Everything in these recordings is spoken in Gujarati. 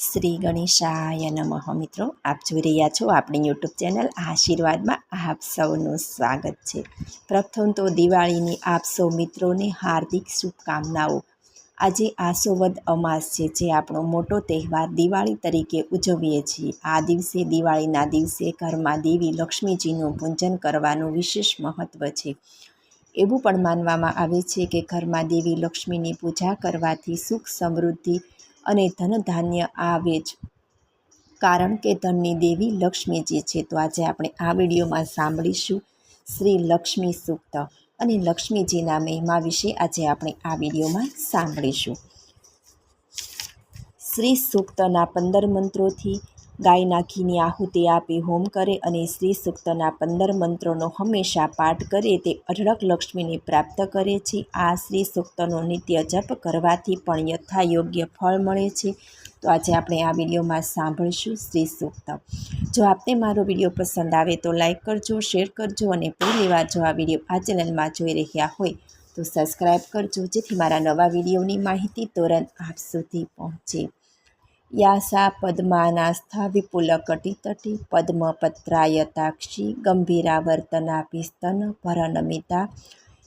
શ્રી ગણેશાય નમઃ. મિત્રો, આપ જોઈ રહ્યા છો આપણી યુટ્યુબ ચેનલ આશીર્વાદમાં આપ સૌનું સ્વાગત છે. પ્રથમ તો દિવાળીની આપ સૌ મિત્રોને હાર્દિક શુભકામનાઓ. આજે આસોવદ અમાસ છે, જે આપણો મોટો તહેવાર દિવાળી તરીકે ઉજવીએ છીએ. આ દિવસે દિવાળીના દિવસે ઘરમાં દેવી લક્ષ્મીજીનું પૂજન કરવાનું વિશેષ મહત્ત્વ છે. એવું પણ માનવામાં આવે છે કે ઘરમાં દેવી લક્ષ્મીની પૂજા કરવાથી સુખ સમૃદ્ધિ અને ધન ધાન્ય આવે જ. કારણ કે ધનની દેવી લક્ષ્મીજી છે. તો આજે આપણે આ વિડીયોમાં સાંભળીશું શ્રી લક્ષ્મી સૂક્ત અને લક્ષ્મીજીના મહિમા વિશે આજે આપણે આ વિડીયોમાં સાંભળીશું. શ્રી સૂક્તના પંદર મંત્રોથી ગાયના ઘીની આહુતિ આપી હોમ કરે અને શ્રી સૂક્તના પંદર મંત્રોનો હંમેશા પાઠ કરે તે અઢળક લક્ષ્મીને પ્રાપ્ત કરે છે. આ શ્રી સૂક્તનો નિત્ય જપ કરવાથી પણ યથાયોગ્ય ફળ મળે છે. તો આજે આપણે આ વિડીયોમાં સાંભળીશું શ્રી સૂક્ત. જો આપને મારો વીડિયો પસંદ આવે તો લાઇક કરજો, શેર કરજો અને પહેલીવાર જો આ વીડિયો આ ચેનલમાં જોઈ રહ્યા હોય તો સબસ્ક્રાઈબ કરજો. જેથી મારા નવા વિડીયોની માહિતી તુરંત આપ સુધી પહોંચે. યાસા પદ્માનાસ્થા વિપુલકટિતટી પદ્મપત્રાયતાક્ષી ગંભીરાવર્તનાપિસ્તન ભરનમિતા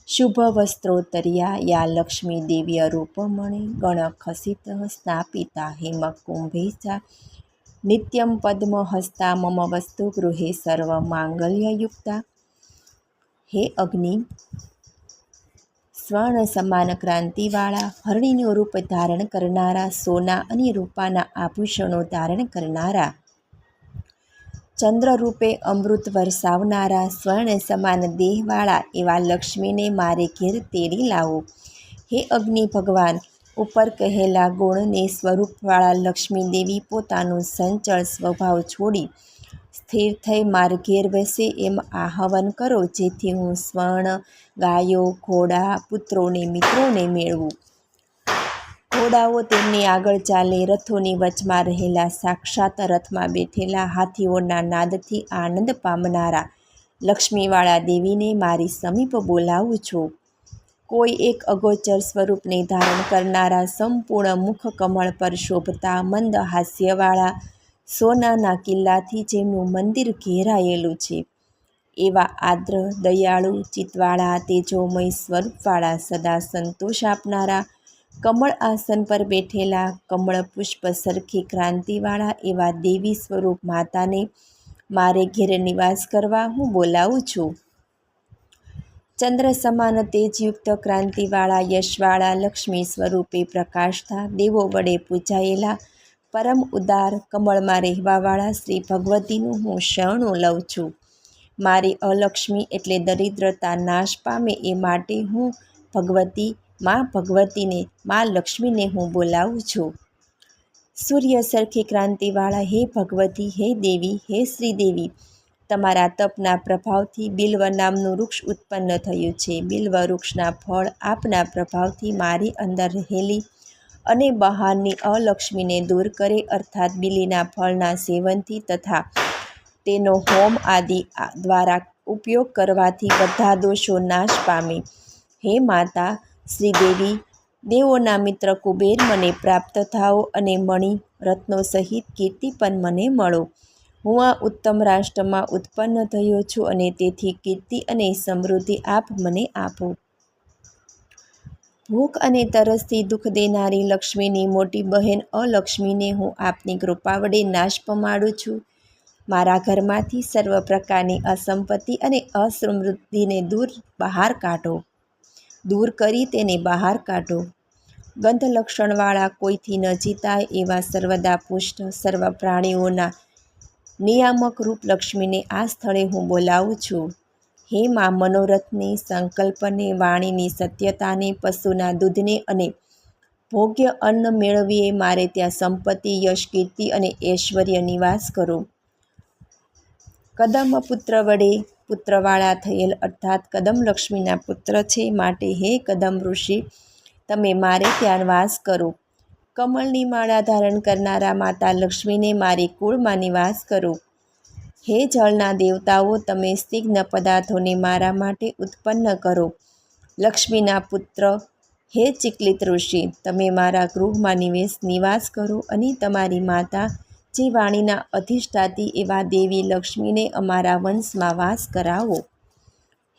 શુભવસ્ત્રોત્તર્યા યા લક્ષ્મી દિવ્ય રૂપમણિ ગણખસિત સ્નાપિતા હેમકુંભેશા નિત્યમ પદ્મહસ્તા મમ વસ્તુ ગૃહે સર્વ માંગલ્યયુક્તા. હે અગ્નિ સ્વર્ણ સમાન ક્રાંતિવાળા, હરણીનું રૂપ ધારણ કરનારા, સોના અને રૂપાના આભૂષણો ધારણ કરનારા. ચંદ્ર રૂપે અમૃત વરસાવનારા, સ્વર્ણ સમાન દેહવાળા એવા લક્ષ્મીને મારે ઘેર તેડી લાવો. હે અગ્નિ ભગવાન, ઉપર કહેલા ગુણને સ્વરૂપવાળા લક્ષ્મી દેવી પોતાનું સંચળ સ્વભાવ છોડી સ્થિર થઈ માર ઘેર બેસે એમ આહવન કરો, જેથી હું સ્વર્ણ, ગાયો, ઘોડા, પુત્રોને, મિત્રોને મેળવું. ઘોડાઓ તેમની આગળ ચાલે, રથોની વચમાં રહેલા સાક્ષાત રથમાં બેઠેલા હાથીઓના નાદથી આનંદ પામનારા લક્ષ્મીવાળા દેવીને મારી સમીપ બોલાવું છું. કોઈ એક અગોચર સ્વરૂપને ધારણ કરનારા સંપૂર્ણ મુખ કમળ પર શોભતા મંદ હાસ્યવાળા સોનાના કિલ્લાથી જેમનું મંદિર ઘેરાયેલું છે, એવા આદ્ર, દયાળુ ચિતવાળા તેજોમય સ્વરૂપવાળા સદા સંતોષ આપનારા, કમળ આસન પર બેઠેલા, કમળ પુષ્પ સરખી ક્રાંતિવાળા એવા દેવી સ્વરૂપ માતાને મારે ઘેર નિવાસ કરવા હું બોલાવું છું. ચંદ્ર સમાન તેજયુક્ત ક્રાંતિવાળા યશવાળા લક્ષ્મી સ્વરૂપે પ્રકાશતા દેવો વડે પૂજાયેલા પરમ ઉદાર કમળમાં રહેવાવાળા શ્રી ભગવતીનું હું શરણું લઉં છું. મારી અલક્ષ્મી એટલે દરિદ્રતા નાશ પામે એ માટે હું ભગવતી, મા ભગવતીને, મા લક્ષ્મીને હું બોલાવું છું. સૂર્ય સરખી ક્રાંતિવાળા હે ભગવતી, હે દેવી, હે શ્રીદેવી. તમારા તપના પ્રભાવથી બિલ્વ નામનું વૃક્ષ ઉત્પન્ન થયું છે. બિલ્વ વૃક્ષના ફળ આપના પ્રભાવથી મારી અંદર રહેલી અને બહારની અલક્ષ્મીને દૂર કરે, અર્થાત બિલીના ફળના સેવનથી તથા તેનો હોમ આદિ દ્વારા ઉપયોગ કરવાથી બધા દોષો નાશ પામે. હે માતા, શ્રીદેવી, દેવોના મિત્ર કુબેર મને પ્રાપ્ત થાઓ અને મણિ રત્નો સહિત કીર્તિ પણ મને મળો. હું આ ઉત્તમ રાષ્ટ્રમાં ઉત્પન્ન થયો છું અને તેથી કીર્તિ અને સમૃદ્ધિ આપ મને આપો. ભૂખ અને તરસથી દુઃખ દેનારી લક્ષ્મીની મોટી બહેન અલક્ષ્મીને હું આપની કૃપા વડે નાશ પમાડું છું. મારા ઘરમાંથી સર્વ પ્રકારની અસંપત્તિ અને અસમૃદ્ધિને દૂર બહાર કાઢો. દૂર કરી તેને બહાર કાઢો. ગંધ લક્ષણવાળા કોઈથી ન જીતાય એવા સર્વદા પુષ્ટ સર્વ પ્રાણીઓના નિયામક રૂપ લક્ષ્મીને આ સ્થળે હું બોલાવું છું. હે મા મનોરથની, સંકલ્પને, વાણીની, સત્યતાને, પશુના દૂધને અને ભોગ્ય અન્ન મેળવીએ મારે ત્યાં સંપત્તિ, યશ, કીર્તિ અને ઐશ્વર્ય નિવાસ કરો. કદમ પુત્ર વડે પુત્રવાળા થયેલ અર્થાત કદમ લક્ષ્મીના પુત્ર છે માટે હે કદમ ઋષિ, તમે મારે ત્યાં વાસ કરો. કમળની માળા ધારણ કરનારા માતા લક્ષ્મીને મારી કુળમાં નિવાસ કરો. હે જળના દેવતાઓ, તમે સ્નિગ્ધ પદાર્થોને મારા માટે ઉત્પન્ન કરો. લક્ષ્મીના પુત્ર, હે ચિકલિત ઋષિ, તમે મારા ગૃહમાં નિવેશ, નિવાસ કરો અને તમારી માતા, જે વાણીના અધિષ્ઠાતી એવા દેવી લક્ષ્મીને અમારા વંશમાં વાસ કરાવો.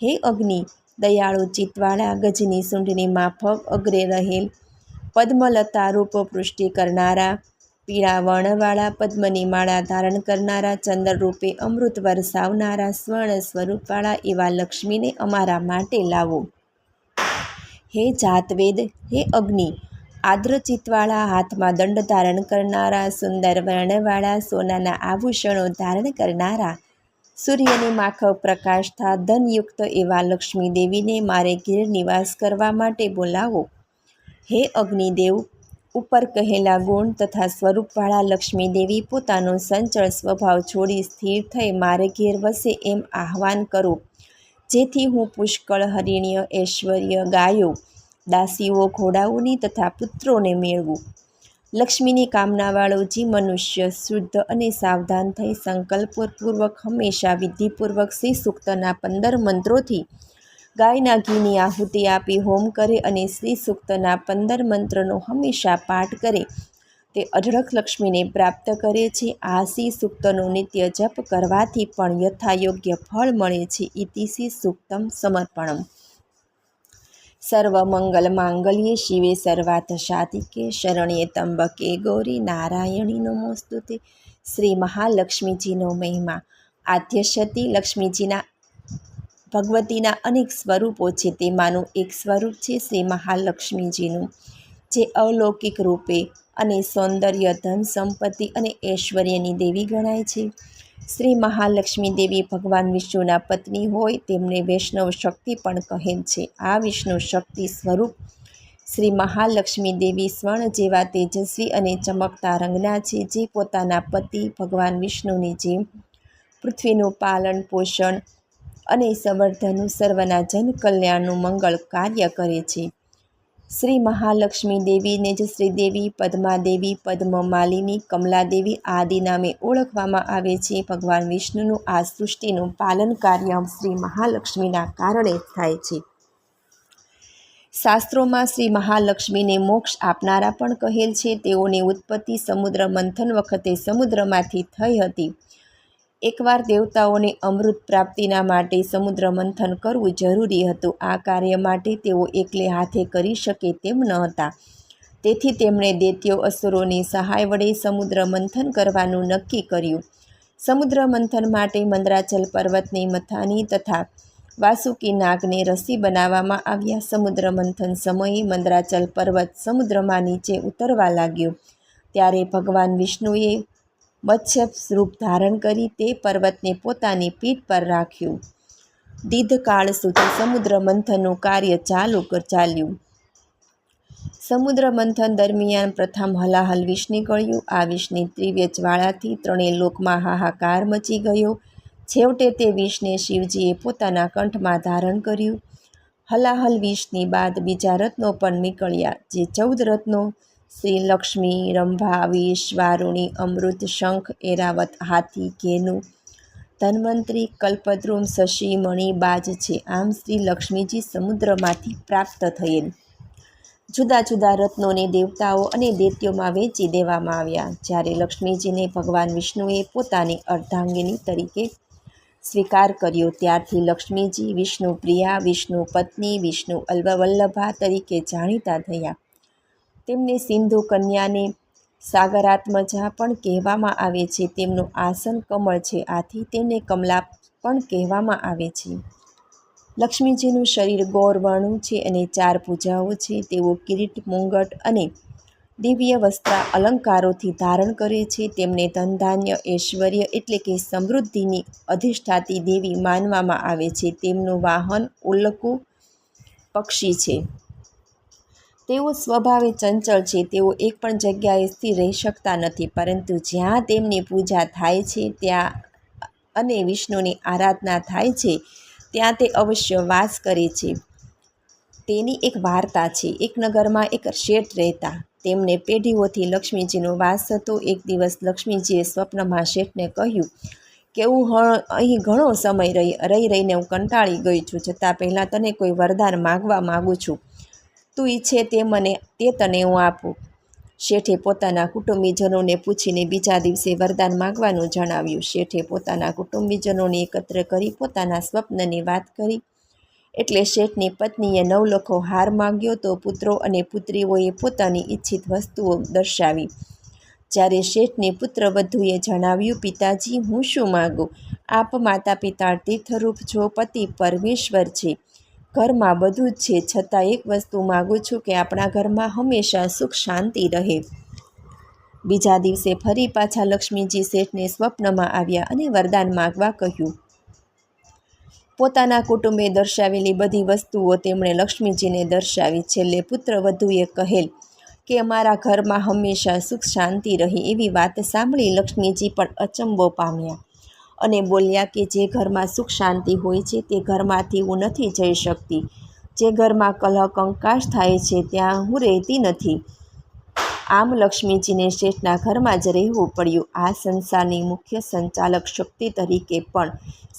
હે અગ્નિ, દયાળુ ચિત્તવાળા, ગજની સૂંઢની માફક અગ્રે રહેલ, પદ્મલતા રૂપ પૃષ્ટિ કરનારા પીળા વર્ણવાળા પદ્મની માળા ધારણ કરનારા ચંદ્રરૂપે અમૃત વરસાવનારા સ્વર્ણ સ્વરૂપવાળા એવા લક્ષ્મીને અમારા માટે લાવો. હે જાતવેદ, હે અગ્નિ, આદ્રચિતવાળા હાથમાં દંડ ધારણ કરનારા, સુંદર વર્ણવાળા સોનાના આભૂષણો ધારણ કરનારા, સૂર્યની માખવ પ્રકાશતા ધનયુક્ત એવા લક્ષ્મી દેવીને મારે ઘેર નિવાસ કરવા માટે બોલાવો. હે અગ્નિદેવ ઉપર કહેલા ગુણ તથા સ્વરૂપવાળા લક્ષ્મી દેવી પોતાનો સંચળ સ્વભાવ છોડી સ્થિર થઈ મારે ઘેર વસે એમ આહવાન કરો. જેથી હું પુષ્કળ હરિણ્ય ઐશ્વર્ય ગાયો, દાસીઓ ઘોડાઓની તથા પુત્રોને મેળવું. લક્ષ્મીની કામનાવાળો જે મનુષ્ય શુદ્ધ અને સાવધાન થઈ સંકલ્પપૂર્વક હંમેશા વિધિપૂર્વક શ્રી સૂક્તના પંદર મંત્રોથી ગાયના ઘીની આહુતિ આપી હોમ કરે અને શ્રી સૂક્તના પંદર મંત્રનો હંમેશા પાઠ કરે. તે અઢળક લક્ષ્મીને પ્રાપ્ત કરે છે. આ શ્રી સૂક્તનો નિત્ય જપ કરવાથી પણ યથાયોગ્ય ફળ મળે છે. ઇતિશ્રી સૂક્તમ સમર્પણમ. સર્વમંગલ માંગલ્યે શિવે સર્વાર્થ સાધિકે શરણ્યે તંબકે ગૌરી નારાયણી નમોસ્તુતે. શ્રી મહાલક્ષ્મીજીનો મહિમા. આદ્યશતી લક્ષ્મીજીના ભગવતીના અનેક સ્વરૂપો છે. તેમાંનું એક સ્વરૂપ છે શ્રી મહાલક્ષ્મીજીનું, જે અલૌકિક રૂપે અને સૌંદર્ય, ધન સંપત્તિ અને ઐશ્વર્યની દેવી ગણાય છે. શ્રી મહાલક્ષ્મી દેવી ભગવાન વિષ્ણુના પત્ની હોય તેમને વૈષ્ણવ શક્તિ પણ કહેલ છે. આ વિષ્ણુ શક્તિ સ્વરૂપ શ્રી મહાલક્ષ્મી દેવી સ્વર્ણ જેવા તેજસ્વી અને ચમકતા રંગના છે, જે પોતાના પતિ ભગવાન વિષ્ણુની જેમ પૃથ્વીનું પાલન પોષણ અને સંવર્ધનનું સર્વના જન કલ્યાણનું મંગળ કાર્ય કરે છે. શ્રી મહાલક્ષ્મી દેવીને જ શ્રીદેવી પદ્માદેવી પદ્મમાલિની કમલાદેવી આદિ નામે ઓળખવામાં આવે છે. ભગવાન વિષ્ણુનું આ સૃષ્ટિનું પાલન કાર્ય શ્રી મહાલક્ષ્મીના કારણે થાય છે. શાસ્ત્રોમાં શ્રી મહાલક્ષ્મીને મોક્ષ આપનારા પણ કહેલ છે. તેઓની ઉત્પત્તિ સમુદ્ર મંથન વખતે સમુદ્રમાંથી થઈ હતી. એકવાર દેવતાઓને અમૃત પ્રાપ્તિના માટે સમુદ્ર મંથન કરવું જરૂરી હતું. આ કાર્ય માટે તેઓ એકલે હાથે કરી શકે તેમ ન હતા. તેથી તેમણે દૈત્યો અસુરોની સહાય વડે સમુદ્ર મંથન કરવાનું નક્કી કર્યું. સમુદ્ર મંથન માટે મંદરાચલ પર્વતની મથાની તથા વાસુકી નાગને રસી બનાવવામાં આવ્યા. સમુદ્ર મંથન સમયે મંદરાચલ પર્વત સમુદ્રમાં નીચે ઉતરવા લાગ્યો. ત્યારે ભગવાન વિષ્ણુએ મત્સ્ય રૂપ ધારણ કરી તે પર્વતને પોતાની પીઠ પર રાખ્યું. દીર્ઘકાળ સુધી સમુદ્ર મંથનનું કાર્ય ચાલુ ચાલ્યું. સમુદ્ર મંથન દરમિયાન પ્રથમ હલાહલ વિષ નીકળ્યું. આ વિષની ત્રિવ્ય જ્વાળાથી ત્રણેય લોકમાં હાહાકાર મચી ગયો. છેવટે તે વિષને શિવજીએ પોતાના કંઠમાં ધારણ કર્યું. હલાહલ વિષની બાદ બીજા રત્નો પણ નીકળ્યા, જે ચૌદ રત્નો શ્રી લક્ષ્મી રંભા વિષ વારુણી અમૃત શંખ, એરાવત, હાથી, ઘેનુ, ધન્વંતરી, કલ્પદ્રુમ, શશી, મણિ, બાજ છે. આમ શ્રી લક્ષ્મીજી સમુદ્રમાંથી પ્રાપ્ત થયેલ. જુદા જુદા રત્નોને દેવતાઓ અને દૈત્યોમાં વેચી દેવામાં આવ્યા. જ્યારે લક્ષ્મીજીને ભગવાન વિષ્ણુએ પોતાની અર્ધાંગિની તરીકે સ્વીકાર કર્યો, ત્યારથી લક્ષ્મીજી વિષ્ણુ પ્રિયા, વિષ્ણુ પત્ની, વિષ્ણુ અલ્વવલ્લભા તરીકે જાણીતા થયા. તેમને સિંધુ કન્યાને સાગરાત્મજા પણ કહેવામાં આવે છે. તેમનું આસન કમળ છે. આથી તેમને કમલા પણ કહેવામાં આવે છે. લક્ષ્મીજીનું શરીર ગૌરવાણું છે અને ચાર પૂજાઓ છે. તેઓ કિરીટ, મુંગટ અને દિવ્ય વસ્ત્ર અલંકારોથી ધારણ કરે છે. તેમને ધનધાન્ય, ઐશ્વર્ય એટલે કે સમૃદ્ધિની અધિષ્ઠાતી દેવી માનવામાં આવે છે. તેમનું વાહન ઉલ્લકુ પક્ષી છે. તેઓ સ્વભાવે ચંચળ છે, તેઓ એક પણ જગ્યાએ સ્થિર રહી શકતા નથી, પરંતુ જ્યાં તેમની પૂજા થાય છે, ત્યાં અને વિષ્ણુની આરાધના થાય છે, ત્યાં તે અવશ્ય વાસ કરે છે. તેની એક વાર્તા છે, એક નગરમાં એક શેઠ રહેતા. તેમને પેઢીઓથી લક્ષ્મીજીનો વાસ હતો. એક દિવસ લક્ષ્મીજીએ સ્વપ્નમાં શેઠને કહ્યું કે હું અહીં ઘણો સમય રહી રહી રહીને હું કંટાળી ગઈ છું. છતાં પહેલાં તને કોઈ વરદાન માગવા માગું છું. તું ઈચ્છે તે મને, તે તને હું આપું. શેઠે પોતાના કુટુંબીજનોને પૂછીને બીજા દિવસે વરદાન માગવાનું જણાવ્યું. શેઠે પોતાના કુટુંબીજનોને એકત્ર કરી પોતાના સ્વપ્નની વાત કરી. એટલે શેઠની પત્નીએ નવલખો હાર માગ્યો તો પુત્રો અને પુત્રીઓએ પોતાની ઈચ્છિત વસ્તુઓ દર્શાવી. જ્યારે શેઠની પુત્રવધુએ જણાવ્યું, પિતાજી, હું શું માગું? આપ માતા પિતા તીર્થરૂપ છો પતિ પરમેશ્વર છે ઘરમાં બધું જ છે. છતાં એક વસ્તુ માગું છું કે આપણા ઘરમાં હંમેશા સુખ શાંતિ રહે. બીજા દિવસે ફરી પાછા લક્ષ્મીજી શેઠને સ્વપ્નમાં આવ્યા અને વરદાન માગવા કહ્યું. પોતાના કુટુંબે દર્શાવેલી બધી વસ્તુઓ તેમણે લક્ષ્મીજીને દર્શાવી. છેલ્લે પુત્રવધુએ કહેલ કે અમારા ઘરમાં હંમેશા સુખ શાંતિ રહે એવી વાત સાંભળી લક્ષ્મીજી પણ અચંબો પામ્યા. અને બોલ્યા કે જે ઘરમાં સુખ શાંતિ હોય છે તે ઘરમાંથી હું નથી જઈ શકતી. જે ઘરમાં કલહ કંકાશ થાય છે ત્યાં હું રહેતી નથી. આમ લક્ષ્મીજીને શેઠના ઘરમાં જ રહેવું પડ્યું. આ સંસારની મુખ્ય સંચાલક શક્તિ તરીકે પણ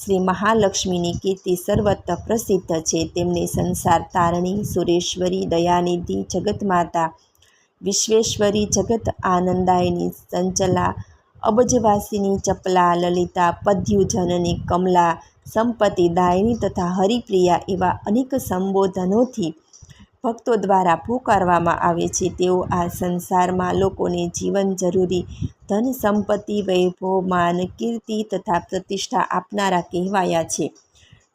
શ્રી મહાલક્ષ્મીની કીર્તિ સર્વત્ર પ્રસિદ્ધ છે. તેમની સંસાર તારણી, સુરેશ્વરી, દયાનિધિ, જગતમાતા, વિશ્વેશ્વરી, જગત આનંદાયની સંચલા અબજવાસીની ચપલા, લલિતા પદ્યુજનની કમલા સંપત્તિદાયિની તથા હરિપ્રિયા એવા અનેક સંબોધનોથી ભક્તો દ્વારા પુકારવામાં આવે છે. તેઓ આ સંસારમાં લોકોને જીવન જરૂરી ધન સંપત્તિ, વૈભવ, માન, કીર્તિ તથા પ્રતિષ્ઠા આપનારા કહેવાયા છે.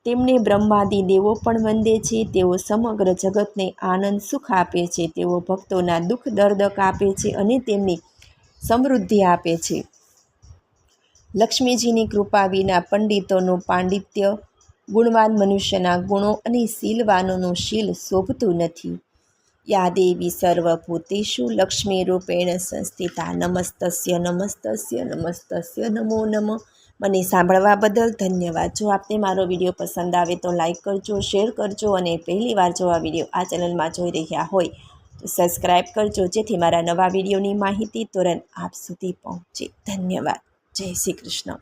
તેમને બ્રહ્માદિ દેવો પણ વંદે છે. તેઓ સમગ્ર જગતને આનંદ, સુખ આપે છે. તેઓ ભક્તોના દુઃખ દર્દ કાપે છે અને તેમની સમૃદ્ધિ આપે છે. લક્ષ્મીજીની કૃપા વિના પંડિતોનું પાંડિત્ય, ગુણવાન મનુષ્યના ગુણો અને શીલવાનોનું શીલ શોભતું નથી. યા દેવી લક્ષ્મી રૂપેણ સંસ્થિતા નમસ્તસ્ય નમસ્તસ્ય નમસ્તસ્ય નમો નમ. મને સાંભળવા બદલ ધન્યવાદ. જો આપને મારો વીડિયો પસંદ આવે તો લાઈક કરજો, શેર કરજો અને પહેલીવાર જો આ વીડિયો આ ચેનલમાં જોઈ રહ્યા હોય તો સબસ્ક્રાઈબ કરજો જેથી મારા નવા વિડીયોની માહિતી તુરંત આપ સુધી પહોંચે. ધન્યવાદ. જય શ્રી કૃષ્ણ.